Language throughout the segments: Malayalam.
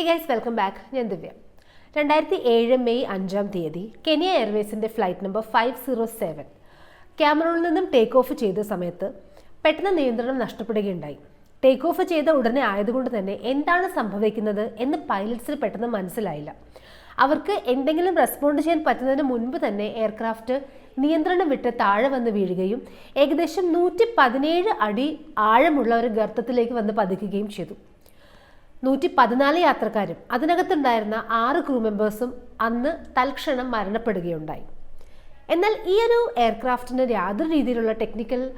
ഹേ ഗൈസ് വെൽക്കം ബാക്ക് ഞാൻ ദിവ്യ. രണ്ടായിരത്തി ഏഴ് മെയ് അഞ്ചാം തീയതി Kenya എയർവേസിന്റെ flight number five zero seven. ക്യാമറൂണിൽ നിന്നും ടേക്ക് ഓഫ് ചെയ്ത സമയത്ത് പെട്ടെന്ന് നിയന്ത്രണം നഷ്ടപ്പെടുകയുണ്ടായി. ടേക്ക് ഓഫ് ചെയ്ത ഉടനെ ആയതുകൊണ്ട് തന്നെ എന്താണ് സംഭവിക്കുന്നത് എന്ന് പൈലറ്റ്സിന് പെട്ടെന്ന് മനസ്സിലായില്ല. അവർക്ക് എന്തെങ്കിലും റെസ്പോണ്ട് ചെയ്യാൻ പറ്റുന്നതിന് മുൻപ് തന്നെ എയർക്രാഫ്റ്റ് നിയന്ത്രണം വിട്ട് താഴെ വന്ന് വീഴുകയും ഏകദേശം നൂറ്റി പതിനേഴ് അടി ആഴമുള്ള ഒരു ഗർത്തത്തിലേക്ക് വന്ന് പതിക്കുകയും ചെയ്തു. നൂറ്റി പതിനാല് യാത്രക്കാരും അതിനകത്തുണ്ടായിരുന്ന ആറ് ക്രൂ മെമ്പേഴ്സും അന്ന് തൽക്ഷണം മരണപ്പെടുകയുണ്ടായി. എന്നാൽ ഈ ഒരു എയർക്രാഫ്റ്റിന് യാതൊരു രീതിയിലുള്ള ടെക്നിക്കൽ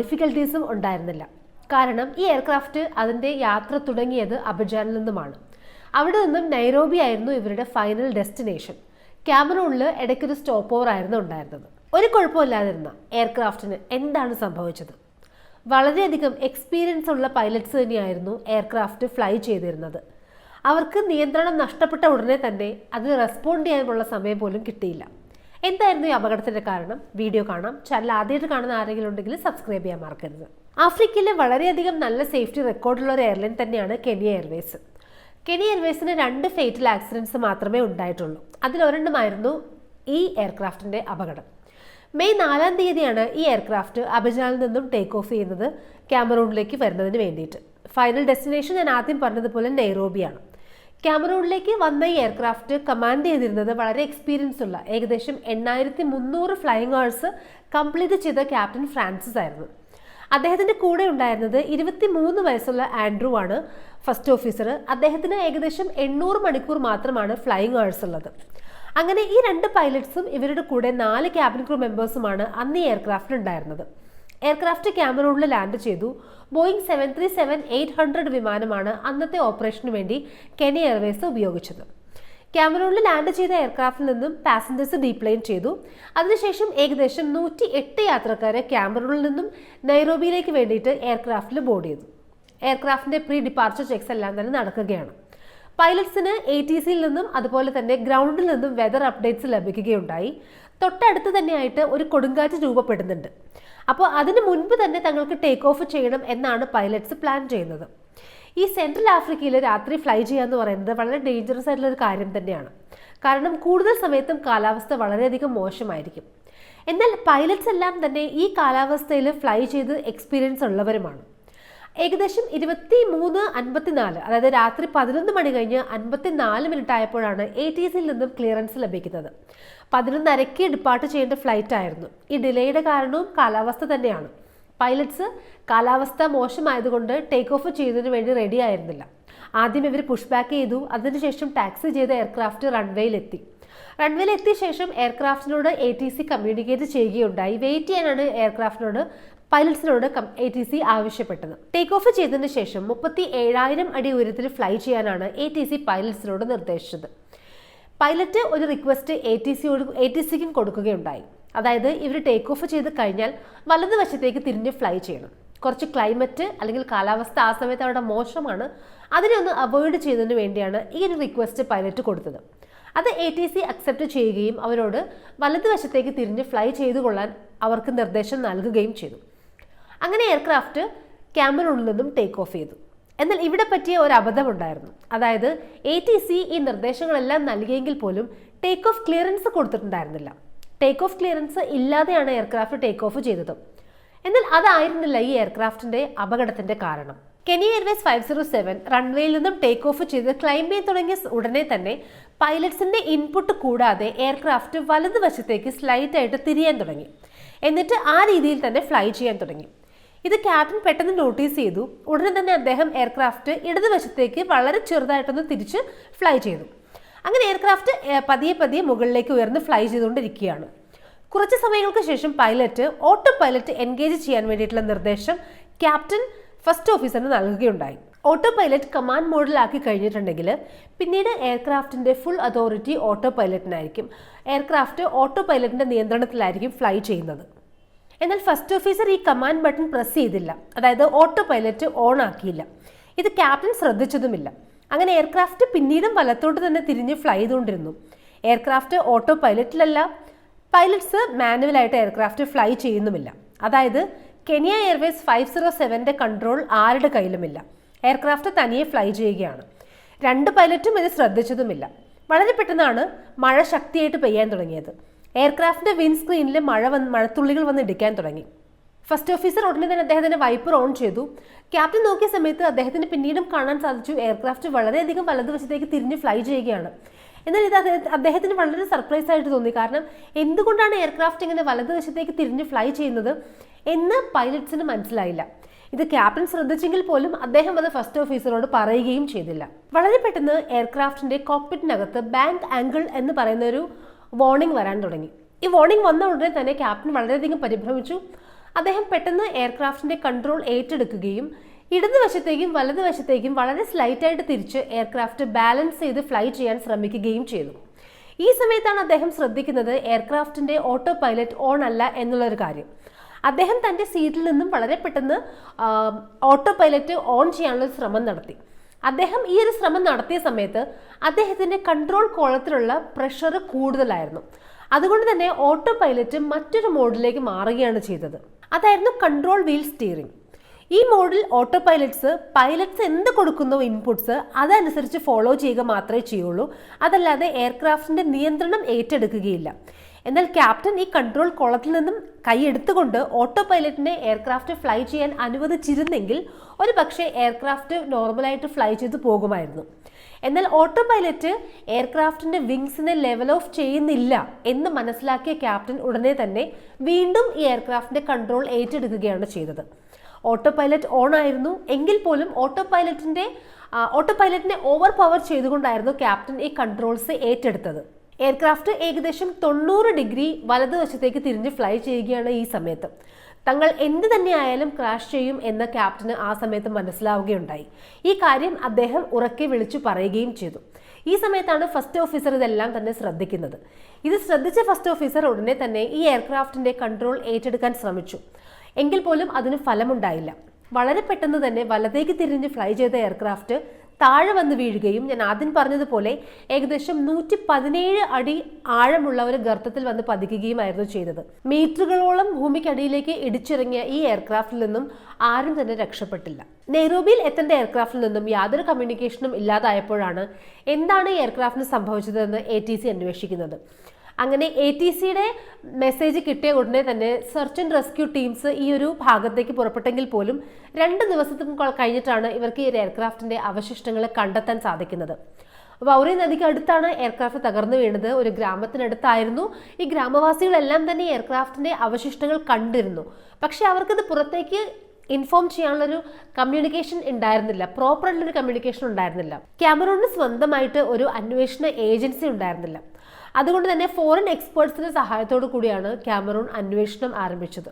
ഡിഫിക്കൽട്ടീസും ഉണ്ടായിരുന്നില്ല. കാരണം ഈ എയർക്രാഫ്റ്റ് അതിന്റെ യാത്ര തുടങ്ങിയത് അബിജാനിൽ നിന്നുമാണ്. അവിടെ നിന്നും നൈറോബി ആയിരുന്നു ഇവരുടെ ഫൈനൽ ഡെസ്റ്റിനേഷൻ ക്യാമറൂണിൽ ഇടയ്ക്കൊരു സ്റ്റോപ്പ് ഓവർ ആയിരുന്നു ഉണ്ടായിരുന്നത്. ഒരു കുഴപ്പമില്ലാതിരുന്ന എയർക്രാഫ്റ്റിന് എന്താണ് സംഭവിച്ചത്? വളരെയധികം എക്സ്പീരിയൻസ് ഉള്ള പൈലറ്റ്സ് തന്നെയായിരുന്നു എയർക്രാഫ്റ്റ് ഫ്ലൈ ചെയ്തിരുന്നത്. അവർക്ക് നിയന്ത്രണം നഷ്ടപ്പെട്ട ഉടനെ തന്നെ അതിന് റെസ്പോണ്ട് ചെയ്യാനുള്ള സമയം പോലും കിട്ടിയില്ല. എന്തായിരുന്നു ഈ അപകടത്തിന്റെ കാരണം? വീഡിയോ കാണാം. ചാനൽ ആദ്യമായിട്ട് കാണുന്ന ആരെങ്കിലും ഉണ്ടെങ്കിൽ സബ്സ്ക്രൈബ് ചെയ്യാൻ മറക്കരുത്. ആഫ്രിക്കയിലെ വളരെയധികം നല്ല സേഫ്റ്റി റെക്കോർഡുള്ള ഒരു എയർലൈൻ തന്നെയാണ് കെനിയ എയർവേസ് കെനിയ എയർവേസിന് രണ്ട് ഫേറ്റൽ ആക്സിഡന്റ്സ് മാത്രമേ ഉണ്ടായിട്ടുള്ളൂ. അതിലൊരെണ്ണമായിരുന്നു ഈ എയർക്രാഫ്റ്റിന്റെ അപകടം. മെയ് നാലാം തീയതിയാണ് ഈ എയർക്രാഫ്റ്റ് അബജാനിൽ നിന്നും ടേക്ക് ഓഫ് ചെയ്യുന്നത് ക്യാമറൂണിലേക്ക് വരുന്നതിന് വേണ്ടിയിട്ട്. ഫൈനൽ ഡെസ്റ്റിനേഷൻ ഞാൻ ആദ്യം പറഞ്ഞതുപോലെ നെയ്റോബിയാണ് ക്യാമറൂണിലേക്ക് വന്ന ഈ എയർക്രാഫ്റ്റ് കമാൻഡ് ചെയ്തിരുന്നത് വളരെ എക്സ്പീരിയൻസ് ഉള്ള ഏകദേശം എണ്ണായിരത്തി മുന്നൂറ് ഫ്ലൈയിങ് അവേഴ്സ് കംപ്ലീറ്റ് ചെയ്ത ക്യാപ്റ്റൻ ഫ്രാൻസിസ് ആയിരുന്നു. അദ്ദേഹത്തിന്റെ കൂടെ ഉണ്ടായിരുന്നത് ഇരുപത്തി മൂന്ന് വയസ്സുള്ള ആൻഡ്രു ആണ് ഫസ്റ്റ് ഓഫീസർ അദ്ദേഹത്തിന് ഏകദേശം എണ്ണൂറ് മണിക്കൂർ മാത്രമാണ് ഫ്ലൈയിങ് അവേഴ്സ് ഉള്ളത്. അങ്ങനെ ഈ രണ്ട് പൈലറ്റ്സും ഇവരുടെ കൂടെ നാല് ക്യാബിൻ ക്രൂ മെമ്പേഴ്സുമാണ് അന്ന് ഈ എയർക്രാഫ്റ്റ് ഉണ്ടായിരുന്നത്. എയർക്രാഫ്റ്റ് ക്യാമറൂണിൽ ലാൻഡ് ചെയ്തു. Boeing seven three seven eight hundred വിമാനമാണ് അന്നത്തെ ഓപ്പറേഷന് വേണ്ടി കെനി എയർവേസ് ഉപയോഗിച്ചത്. ക്യാമറൂണിൽ ലാൻഡ് ചെയ്ത എയർക്രാഫ്റ്റിൽ നിന്നും പാസഞ്ചേഴ്സ് ഡീപ്ലെയിൻ ചെയ്തു. അതിനുശേഷം ഏകദേശം നൂറ്റി എട്ട് യാത്രക്കാരെ ക്യാമറൂണിൽ നിന്നും നൈറോബിയിലേക്ക് വേണ്ടിയിട്ട് എയർക്രാഫ്റ്റിൽ ബോർഡ് ചെയ്തു. എയർക്രാഫ്റ്റിന്റെ പ്രീ ഡിപ്പാർച്ചർ ചെക്സ് എല്ലാം തന്നെ നടക്കുകയാണ്. പൈലറ്റ്സിന് എ ടി സിയിൽ നിന്നും അതുപോലെ തന്നെ ഗ്രൗണ്ടിൽ നിന്നും വെതർ അപ്ഡേറ്റ്സ് ലഭിക്കുകയുണ്ടായി. തൊട്ടടുത്ത് തന്നെയായിട്ട് ഒരു കൊടുങ്കാറ്റ് രൂപപ്പെടുന്നുണ്ട്. അപ്പോൾ അതിന് മുൻപ് തന്നെ തങ്ങൾക്ക് ടേക്ക് ഓഫ് ചെയ്യണം എന്നാണ് പൈലറ്റ്സ് പ്ലാൻ ചെയ്യുന്നത്. ഈ സെൻട്രൽ ആഫ്രിക്കയിൽ രാത്രി ഫ്ലൈ ചെയ്യുക എന്ന് പറയുന്നത് വളരെ ഡേഞ്ചറസ് ആയിട്ടുള്ള ഒരു കാര്യം തന്നെയാണ്. കാരണം കൂടുതൽ സമയത്തും കാലാവസ്ഥ വളരെയധികം മോശമായിരിക്കും. എന്നാൽ പൈലറ്റ്സ് എല്ലാം തന്നെ ഈ കാലാവസ്ഥയിൽ ഫ്ലൈ ചെയ്ത് എക്സ്പീരിയൻസ് ഉള്ളവരുമാണ്. ഏകദേശം ഇരുപത്തി മൂന്ന് അൻപത്തിനാല് അതായത് രാത്രി പതിനൊന്ന് മണി കഴിഞ്ഞ് അൻപത്തിനാല് മിനിറ്റ് ആയപ്പോഴാണ് എ ടി സിയിൽ നിന്നും ക്ലിയറൻസ് ലഭിക്കുന്നത്. പതിനൊന്നരയ്ക്ക് ഡിപ്പാർട്ട് ചെയ്യേണ്ട ഫ്ലൈറ്റ് ആയിരുന്നു. ഈ ഡിലേയുടെ കാരണവും കാലാവസ്ഥ തന്നെയാണ്. പൈലറ്റ്സ് കാലാവസ്ഥ മോശമായതുകൊണ്ട് ടേക്ക് ഓഫ് ചെയ്യുന്നതിന് വേണ്ടി റെഡി ആയിരുന്നില്ല. ആദ്യം ഇവർ പുഷ് ബാക്ക് ചെയ്തു. അതിനുശേഷം ടാക്സി ചെയ്ത എയർക്രാഫ്റ്റ് റൺവേയിലെത്തി റൺവേയിൽ എത്തിയ ശേഷം എയർക്രാഫ്റ്റിനോട് എ ടി സി കമ്മ്യൂണിക്കേറ്റ് ചെയ്യുകയുണ്ടായി. വെയിറ്റ് ചെയ്യാനാണ് എയർക്രാഫ്റ്റിനോട് പൈലറ്റ്സിനോട് എ ടി സി ആവശ്യപ്പെട്ടത്. ടേക്ക് ഓഫ് ചെയ്തതിനു ശേഷം മുപ്പത്തി ഏഴായിരം അടി ഉയരത്തിൽ ഫ്ലൈ ചെയ്യാനാണ് എ ടി സി പൈലറ്റ്സിനോട് നിർദ്ദേശിച്ചത്. പൈലറ്റ് ഒരു റിക്വസ്റ്റ് എ ടി സിയോട് എ ടി സിക്കും കൊടുക്കുകയുണ്ടായി. അതായത് ഇവർ ടേക്ക് ഓഫ് ചെയ്ത് കഴിഞ്ഞാൽ വലതുവശത്തേക്ക് തിരിഞ്ഞ് ഫ്ലൈ ചെയ്യണം. കുറച്ച് ക്ലൈമറ്റ് അല്ലെങ്കിൽ കാലാവസ്ഥ ആ സമയത്ത് അവിടെ മോശമാണ്. അതിനെ ഒന്ന് അവോയ്ഡ് ചെയ്തതിന് വേണ്ടിയാണ് ഈ ഒരു റിക്വസ്റ്റ് പൈലറ്റ് കൊടുത്തത്. അത് എ ടി സി അക്സെപ്റ്റ് ചെയ്യുകയും അവരോട് വലതുവശത്തേക്ക് തിരിഞ്ഞ് ഫ്ലൈ ചെയ്തു കൊള്ളാൻ അവർക്ക് നിർദ്ദേശം നൽകുകയും ചെയ്തു. അങ്ങനെ എയർക്രാഫ്റ്റ് ക്യാമ്പിനുള്ളിൽ നിന്നും ടേക്ക് ഓഫ് ചെയ്തു. എന്നാൽ ഇവിടെ പറ്റിയ ഒരു അബദ്ധമുണ്ടായിരുന്നു. അതായത് എ ടി സി ഈ നിർദ്ദേശങ്ങളെല്ലാം നൽകിയെങ്കിൽ പോലും ടേക്ക് ഓഫ് ക്ലിയറൻസ് കൊടുത്തിട്ടുണ്ടായിരുന്നില്ല. ടേക്ക് ഓഫ് ക്ലിയറൻസ് ഇല്ലാതെയാണ് എയർക്രാഫ്റ്റ് ടേക്ക് ഓഫ് ചെയ്തത്. എന്നാൽ അതായിരുന്നില്ല ഈ എയർക്രാഫ്റ്റിന്റെ അപകടത്തിന്റെ കാരണം. Kenya Airways five zero seven റൺവേയിൽ നിന്നും ടേക്ക് ഓഫ് ചെയ്ത് ക്ലൈംബ് ചെയ്യാൻ തുടങ്ങിയ ഉടനെ തന്നെ പൈലറ്റ്സിന്റെ ഇൻപുട്ട് കൂടാതെ എയർക്രാഫ്റ്റ് വലതുവശത്തേക്ക് സ്ലൈറ്റ് ആയിട്ട് തിരിയാൻ തുടങ്ങി. എന്നിട്ട് ആ രീതിയിൽ തന്നെ ഫ്ലൈ ചെയ്യാൻ തുടങ്ങി. ഇത് ക്യാപ്റ്റൻ പെട്ടെന്ന് നോട്ടീസ് ചെയ്തു. ഉടനെ തന്നെ അദ്ദേഹം എയർക്രാഫ്റ്റ് ഇടതുവശത്തേക്ക് വളരെ ചെറുതായിട്ടൊന്ന് തിരിച്ച് ഫ്ലൈ ചെയ്തു. അങ്ങനെ എയർക്രാഫ്റ്റ് പതിയെ പതിയെ മുകളിലേക്ക് ഉയർന്ന് ഫ്ലൈ ചെയ്തുകൊണ്ടിരിക്കുകയാണ്. കുറച്ച് സമയങ്ങൾക്ക് ശേഷം പൈലറ്റ് ഓട്ടോ പൈലറ്റ് എൻഗേജ് ചെയ്യാൻ വേണ്ടിയിട്ടുള്ള നിർദ്ദേശം ക്യാപ്റ്റൻ ഫസ്റ്റ് ഓഫീസറിന് നൽകുകയുണ്ടായി. ഓട്ടോ പൈലറ്റ് കമാൻഡ് മോഡിലാക്കി കഴിഞ്ഞിട്ടുണ്ടെങ്കിൽ പിന്നീട് എയർക്രാഫ്റ്റിന്റെ ഫുൾ അതോറിറ്റി ഓട്ടോ പൈലറ്റിനായിരിക്കും എയർക്രാഫ്റ്റ് ഓട്ടോ പൈലറ്റിന്റെ നിയന്ത്രണത്തിലായിരിക്കും ഫ്ലൈ ചെയ്യുന്നത്. എന്നാൽ ഫസ്റ്റ് ഓഫീസർ ഈ കമാൻഡ് ബട്ടൺ പ്രസ് ചെയ്തില്ല. അതായത് ഓട്ടോ പൈലറ്റ് ഓൺ ആക്കിയില്ല. ഇത് ക്യാപ്റ്റൻ ശ്രദ്ധിച്ചതുമില്ല. അങ്ങനെ എയർക്രാഫ്റ്റ് പിന്നീടും വലത്തോട്ട് തന്നെ തിരിഞ്ഞ് ഫ്ലൈ ചെയ്തുകൊണ്ടിരുന്നു. എയർക്രാഫ്റ്റ് ഓട്ടോ പൈലറ്റിലല്ല പൈലറ്റ്സ് മാനുവലായിട്ട് എയർക്രാഫ്റ്റ് ഫ്ലൈ ചെയ്യുന്നുമില്ല. അതായത് കെനിയ എയർവേസ് ഫൈവ് സീറോ സെവന്റെ കൺട്രോൾ ആരുടെ കയ്യിലുമില്ല. എയർക്രാഫ്റ്റ് തനിയെ ഫ്ലൈ ചെയ്യുകയാണ്. രണ്ട് പൈലറ്റും ഇത് ശ്രദ്ധിച്ചതുമില്ല. വളരെ പെട്ടെന്നാണ് മഴ ശക്തിയായിട്ട് പെയ്യാൻ തുടങ്ങിയത്. എയർക്രാഫ്റ്റിന്റെ വിൻസ്ക്രീനിൽ മഴ വന്ന് മഴത്തുള്ളികൾ വന്ന് ഇടിക്കാൻ തുടങ്ങി. ഫസ്റ്റ് ഓഫീസർ ഉടനെ തന്നെ അദ്ദേഹത്തിന്റെ വൈപ്പർ ഓൺ ചെയ്തു. ക്യാപ്റ്റൻ നോക്കിയ സമയത്ത് അദ്ദേഹത്തിന് പിന്നീടും കാണാൻ സാധിച്ചു എയർക്രാഫ്റ്റ് വളരെയധികം വലതുവശത്തേക്ക് തിരിഞ്ഞ് ഫ്ലൈ ചെയ്യുകയാണ്. എന്നാൽ ഇത് അദ്ദേഹത്തിന് വളരെ സർപ്രൈസ് ആയിട്ട് തോന്നി. കാരണം എന്തുകൊണ്ടാണ് എയർക്രാഫ്റ്റ് ഇങ്ങനെ വലതുവശത്തേക്ക് തിരിഞ്ഞ് ഫ്ലൈ ചെയ്യുന്നത് എന്ന് പൈലറ്റ്സിന് മനസ്സിലായില്ല. ഇത് ക്യാപ്റ്റൻ ശ്രദ്ധിച്ചെങ്കിൽ പോലും അദ്ദേഹം അത് ഫസ്റ്റ് ഓഫീസറോട് പറയുകയും ചെയ്തില്ല. വളരെ പെട്ടെന്ന് എയർക്രാഫ്റ്റിന്റെ കോക്പിറ്റിനകത്ത് ബാങ്ക് ആംഗിൾ എന്ന് പറയുന്ന ഒരു വാർണിംഗ് വരാൻ തുടങ്ങി. ഈ വാർണിംഗ് വന്ന ഉടനെ തന്നെ ക്യാപ്റ്റൻ വളരെയധികം പരിഭ്രമിച്ചു. അദ്ദേഹം പെട്ടെന്ന് എയർക്രാഫ്റ്റിന്റെ കൺട്രോൾ ഏറ്റെടുക്കുകയും ഇടതുവശത്തേക്കും വലതുവശത്തേക്കും വളരെ സ്ലൈറ്റായിട്ട് തിരിച്ച് എയർക്രാഫ്റ്റ് ബാലൻസ് ചെയ്ത് ഫ്ലൈ ചെയ്യാൻ ശ്രമിക്കുകയും ചെയ്തു. ഈ സമയത്താണ് അദ്ദേഹം ശ്രദ്ധിക്കുന്നത് എയർക്രാഫ്റ്റിന്റെ ഓട്ടോ പൈലറ്റ് ഓൺ അല്ല എന്നുള്ളൊരു കാര്യം. അദ്ദേഹം തന്റെ സീറ്റിൽ നിന്നും വളരെ പെട്ടെന്ന് ഓട്ടോ പൈലറ്റ് ഓൺ ചെയ്യാനുള്ള ശ്രമം നടത്തി. അദ്ദേഹം ഈ ഒരു ശ്രമം നടത്തിയ സമയത്ത് അദ്ദേഹത്തിന്റെ കൺട്രോൾ കോളത്തിലുള്ള പ്രഷർ കൂടുതലായിരുന്നു. അതുകൊണ്ട് തന്നെ ഓട്ടോ പൈലറ്റ് മറ്റൊരു മോഡിലേക്ക് മാറുകയാണ് ചെയ്തത്. അതായിരുന്നു കൺട്രോൾ വീൽ സ്റ്റിയറിംഗ് ഈ മോഡിൽ ഓട്ടോ പൈലറ്റ്സ് പൈലറ്റ്സ് എന്ത് കൊടുക്കുന്നോ ഇൻപുട്സ് അതനുസരിച്ച് ഫോളോ ചെയ്യുക മാത്രമേ ചെയ്യുള്ളൂ. അതല്ലാതെ എയർക്രാഫ്റ്റിന്റെ നിയന്ത്രണം ഏറ്റെടുക്കുകയില്ല. എന്നാൽ ക്യാപ്റ്റൻ ഈ കൺട്രോൾ കോളത്തിൽ നിന്നും കൈയെടുത്തുകൊണ്ട് ഓട്ടോ പൈലറ്റിനെ എയർക്രാഫ്റ്റ് ഫ്ലൈ ചെയ്യാൻ അനുവദിച്ചിരുന്നെങ്കിൽ ഒരു പക്ഷേ എയർക്രാഫ്റ്റ് നോർമലായിട്ട് ഫ്ലൈ ചെയ്തു പോകുമായിരുന്നു. എന്നാൽ ഓട്ടോ പൈലറ്റ് എയർക്രാഫ്റ്റിന്റെ വിങ്സിനെ ലെവൽ ഓഫ് ചെയ്യുന്നില്ല എന്ന് മനസ്സിലാക്കിയ ക്യാപ്റ്റൻ ഉടനെ തന്നെ വീണ്ടും ഈ എയർക്രാഫ്റ്റിന്റെ കൺട്രോൾ ഏറ്റെടുക്കുകയാണ് ചെയ്തത്. ഓട്ടോ പൈലറ്റ് ഓൺ ആയിരുന്നു. എങ്കിൽ പോലും ഓട്ടോ പൈലറ്റിന്റെ ഓട്ടോ പൈലറ്റിനെ ഓവർ പവർ ചെയ്തുകൊണ്ടായിരുന്നു ക്യാപ്റ്റൻ ഈ കൺട്രോൾസ് ഏറ്റെടുത്തത്. എയർക്രാഫ്റ്റ് ഏകദേശം തൊണ്ണൂറ് ഡിഗ്രി വലതുവശത്തേക്ക് തിരിഞ്ഞ് ഫ്ലൈ ചെയ്യുകയാണ് ഈ സമയത്ത്. തങ്ങൾ എന്ത് തന്നെയായാലും ക്രാഷ് ചെയ്യും എന്ന ക്യാപ്റ്റന് ആ സമയത്ത് മനസ്സിലാവുകയുണ്ടായി. ഈ കാര്യം അദ്ദേഹം ഉറക്കെ വിളിച്ചു പറയുകയും ചെയ്തു. ഈ സമയത്താണ് ഫസ്റ്റ് ഓഫീസർ ഇതെല്ലാം തന്നെ ശ്രദ്ധിക്കുന്നത്. ഇത് ശ്രദ്ധിച്ച ഫസ്റ്റ് ഓഫീസർ ഉടനെ തന്നെ ഈ എയർക്രാഫ്റ്റിന്റെ കൺട്രോൾ ഏറ്റെടുക്കാൻ ശ്രമിച്ചു. എങ്കിൽ പോലും അതിന് ഫലമുണ്ടായില്ല. വളരെ പെട്ടെന്ന് തന്നെ വലതേക്ക് തിരിഞ്ഞ് ഫ്ലൈ ചെയ്ത എയർക്രാഫ്റ്റ് താഴെ വന്ന് വീഴുകയും ഞാൻ ആദ്യം പറഞ്ഞതുപോലെ ഏകദേശം നൂറ്റി പതിനേഴ് അടി ആഴമുള്ള ഒരു ഗർത്തത്തിൽ വന്ന് പതിക്കുകയുമായിരുന്നു ചെയ്തത്. മീറ്ററുകളോളം ഭൂമിക്കടിയിലേക്ക് ഇടിച്ചിറങ്ങിയ ഈ എയർക്രാഫ്റ്റിൽ നിന്നും ആരും തന്നെ രക്ഷപ്പെട്ടില്ല. നെയ്റോബിയിൽ എത്തേണ്ട എയർക്രാഫ്റ്റിൽ നിന്നും യാതൊരു കമ്മ്യൂണിക്കേഷനും ഇല്ലാതായപ്പോഴാണ് എന്താണ് ഈ എയർക്രാഫ്റ്റിന് സംഭവിച്ചതെന്ന് എ ടി സി അന്വേഷിക്കുന്നത്. അങ്ങനെ എ ടി സിയുടെ മെസ്സേജ് കിട്ടിയ ഉടനെ തന്നെ സെർച്ച് ആൻഡ് റെസ്ക്യൂ ടീംസ് ഈ ഒരു ഭാഗത്തേക്ക് പുറപ്പെട്ടെങ്കിൽ പോലും രണ്ട് ദിവസത്തിന് കഴിഞ്ഞിട്ടാണ് ഇവർക്ക് ഈ എയർക്രാഫ്റ്റിന്റെ അവശിഷ്ടങ്ങൾ കണ്ടെത്താൻ സാധിക്കുന്നത്. വൗറി നദിക്ക് അടുത്താണ് എയർക്രാഫ്റ്റ് തകർന്നു വീണത്. ഒരു ഗ്രാമത്തിനടുത്തായിരുന്നു. ഈ ഗ്രാമവാസികളെല്ലാം തന്നെ എയർക്രാഫ്റ്റിന്റെ അവശിഷ്ടങ്ങൾ കണ്ടിരുന്നു. പക്ഷെ അവർക്കത് പുറത്തേക്ക് ഇൻഫോം ചെയ്യാനുള്ളൊരു കമ്മ്യൂണിക്കേഷൻ ഉണ്ടായിരുന്നില്ല. പ്രോപ്പർ ആയിട്ടുള്ളൊരു കമ്മ്യൂണിക്കേഷൻ ഉണ്ടായിരുന്നില്ല. ക്യാമറൂണിന് സ്വന്തമായിട്ട് ഒരു അന്വേഷണ ഏജൻസി ഉണ്ടായിരുന്നില്ല. അതുകൊണ്ട് തന്നെ ഫോറിൻ എക്സ്പേർട്സിന്റെ സഹായത്തോടു കൂടിയാണ് ക്യാമറൂൺ അന്വേഷണം ആരംഭിച്ചത്.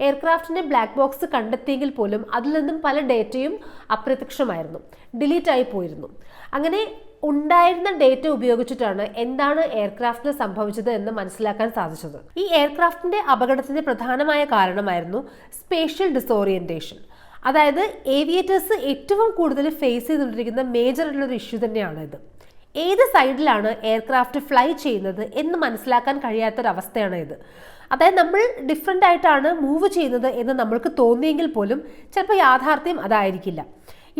എയർക്രാഫ്റ്റിന്റെ ബ്ലാക്ക് ബോക്സ് കണ്ടെത്തിയെങ്കിൽ പോലും അതിൽ നിന്നും പല ഡേറ്റയും അപ്രത്യക്ഷമായിരുന്നു. ഡിലീറ്റ് ആയി പോയിരുന്നു. അങ്ങനെ ഉണ്ടായിരുന്ന ഡേറ്റ ഉപയോഗിച്ചിട്ടാണ് എന്താണ് എയർക്രാഫ്റ്റിന് സംഭവിച്ചത് എന്ന് മനസ്സിലാക്കാൻ സാധിച്ചത്. ഈ എയർക്രാഫ്റ്റിന്റെ അപകടത്തിന്റെ പ്രധാനമായ കാരണമായിരുന്നു സ്പേഷ്യൽ ഡിസോറിയന്റേഷൻ അതായത് ഏവിയേറ്റേഴ്സ് ഏറ്റവും കൂടുതൽ ഫേസ് ചെയ്തുകൊണ്ടിരിക്കുന്ന മേജർ ആയിട്ടുള്ള ഒരു ഇഷ്യൂ തന്നെയാണ് ഇത് ഏത് സൈഡിലാണ് എയർക്രാഫ്റ്റ് ഫ്ലൈ ചെയ്യുന്നത് എന്ന് മനസ്സിലാക്കാൻ കഴിയാത്തൊരവസ്ഥയാണ് ഇത്. അതായത് നമ്മൾ ഡിഫറെന്റ് ആയിട്ടാണ് മൂവ് ചെയ്യുന്നത് എന്ന് നമ്മൾക്ക് തോന്നിയെങ്കിൽ പോലും ചിലപ്പോൾ യാഥാർത്ഥ്യം അതായിരിക്കില്ല.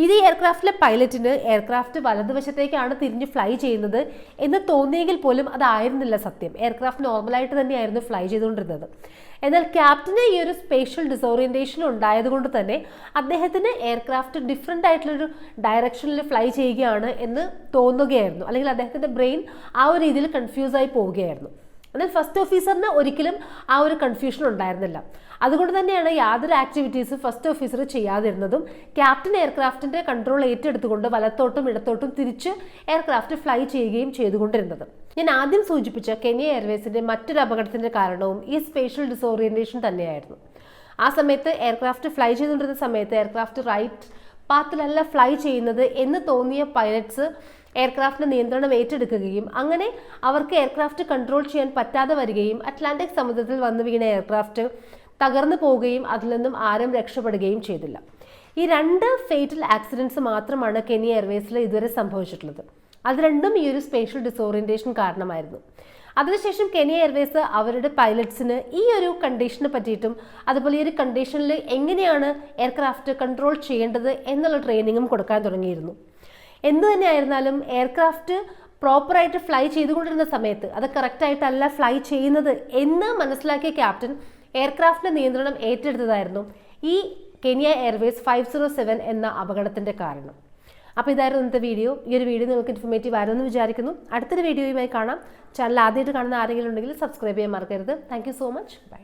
ഇത് എയർക്രാഫ്റ്റിലെ പൈലറ്റിന് എയർക്രാഫ്റ്റ് വലതുവശത്തേക്കാണ് തിരിഞ്ഞ് ഫ്ലൈ ചെയ്യുന്നത് എന്ന് തോന്നിയെങ്കിൽ പോലും അതായിരുന്നില്ല സത്യം. എയർക്രാഫ്റ്റ് നോർമലായിട്ട് തന്നെയായിരുന്നു ഫ്ലൈ ചെയ്തുകൊണ്ടിരുന്നത്. എന്നാൽ ക്യാപ്റ്റന് ഈ ഒരു സ്പേഷ്യൽ ഡിസോറിയന്റേഷൻ ഉണ്ടായതുകൊണ്ട് തന്നെ അദ്ദേഹത്തിന് എയർക്രാഫ്റ്റ് ഡിഫറെന്റ് ആയിട്ടുള്ളൊരു ഡയറക്ഷനിൽ ഫ്ലൈ ചെയ്യുകയാണ് എന്ന് തോന്നുകയായിരുന്നു. അല്ലെങ്കിൽ അദ്ദേഹത്തിന്റെ ബ്രെയിൻ ആ ഒരു രീതിയിൽ കൺഫ്യൂസായി പോവുകയായിരുന്നു. എന്നാൽ ഫസ്റ്റ് ഓഫീസറിന് ഒരിക്കലും ആ ഒരു കൺഫ്യൂഷൻ ഉണ്ടായിരുന്നില്ല. അതുകൊണ്ട് തന്നെയാണ് യാതൊരു ആക്ടിവിറ്റീസും ഫസ്റ്റ് ഓഫീസർ ചെയ്യാതിരുന്നതും ക്യാപ്റ്റൻ എയർക്രാഫ്റ്റിന്റെ കൺട്രോൾ ഏറ്റെടുത്തുകൊണ്ട് വലത്തോട്ടും ഇടത്തോട്ടും തിരിച്ച് എയർക്രാഫ്റ്റ് ഫ്ലൈ ചെയ്യുകയും ചെയ്തുകൊണ്ടിരുന്നത്. ഞാൻ ആദ്യം സൂചിപ്പിച്ച കെനിയ എയർവേസിന്റെ മറ്റൊരു അപകടത്തിന്റെ കാരണവും ഈ സ്പേഷ്യൽ ഡിസോറിയന്റേഷൻ തന്നെയായിരുന്നു. ആ സമയത്ത് എയർക്രാഫ്റ്റ് ഫ്ലൈ ചെയ്തുകൊണ്ടിരുന്ന സമയത്ത് എയർക്രാഫ്റ്റ് റൈറ്റ് പാത്തിലല്ല ഫ്ലൈ ചെയ്യുന്നത് എന്ന് തോന്നിയ പൈലറ്റ്സ് എയർക്രാഫ്റ്റിന്റെ നിയന്ത്രണം ഏറ്റെടുക്കുകയും അങ്ങനെ അവർക്ക് എയർക്രാഫ്റ്റ് കൺട്രോൾ ചെയ്യാൻ പറ്റാതെ വരികയും അറ്റ്ലാന്റിക് സമുദ്രത്തിൽ വന്നു വീണ എയർക്രാഫ്റ്റ് തകർന്നു പോവുകയും അതിൽ നിന്നും ആരും രക്ഷപ്പെടുകയും ചെയ്തില്ല. ഈ രണ്ട് ഫേറ്റൽ ആക്സിഡൻസ് മാത്രമാണ് കെനിയ എയർവേസിൽ ഇതുവരെ സംഭവിച്ചിട്ടുള്ളത്. അത് രണ്ടും ഈ ഒരു സ്പേഷ്യൽ ഡിസോറിയന്റേഷൻ കാരണമായിരുന്നു. അതിനുശേഷം കെനിയ എയർവേസ് അവരുടെ പൈലറ്റ്സിന് ഈ ഒരു കണ്ടീഷനെ പറ്റിയിട്ടും അതുപോലെ ഈ ഒരു കണ്ടീഷനിൽ എങ്ങനെയാണ് എയർക്രാഫ്റ്റ് കൺട്രോൾ ചെയ്യേണ്ടത് എന്നുള്ള ട്രെയിനിങ്ങും കൊടുക്കാൻ തുടങ്ങിയിരുന്നു. എന്ത് തന്നെയായിരുന്നാലും എയർക്രാഫ്റ്റ് പ്രോപ്പറായിട്ട് ഫ്ലൈ ചെയ്തുകൊണ്ടിരുന്ന സമയത്ത് അത് കറക്റ്റായിട്ടല്ല ഫ്ലൈ ചെയ്യുന്നത് എന്ന് മനസ്സിലാക്കിയ ക്യാപ്റ്റൻ എയർക്രാഫ്റ്റിന്റെ നിയന്ത്രണം ഏറ്റെടുത്തതായിരുന്നു ഈ Kenya airways five zero seven എന്ന അപകടത്തിന്റെ കാരണം. അപ്പോൾ ഇതായിരുന്നു ഇന്നത്തെ വീഡിയോ. ഈ ഒരു വീഡിയോ നിങ്ങൾക്ക് ഇൻഫർമേറ്റീവ് ആയിരുന്നെന്ന് വിചാരിക്കുന്നു. അടുത്തൊരു വീഡിയോയുമായി കാണാം. ചാനൽ ആദ്യമായിട്ട് കാണുന്ന ആരെങ്കിലും ഉണ്ടെങ്കിൽ സബ്സ്ക്രൈബ് ചെയ്യാൻ മറക്കരുത്. Thank so much bye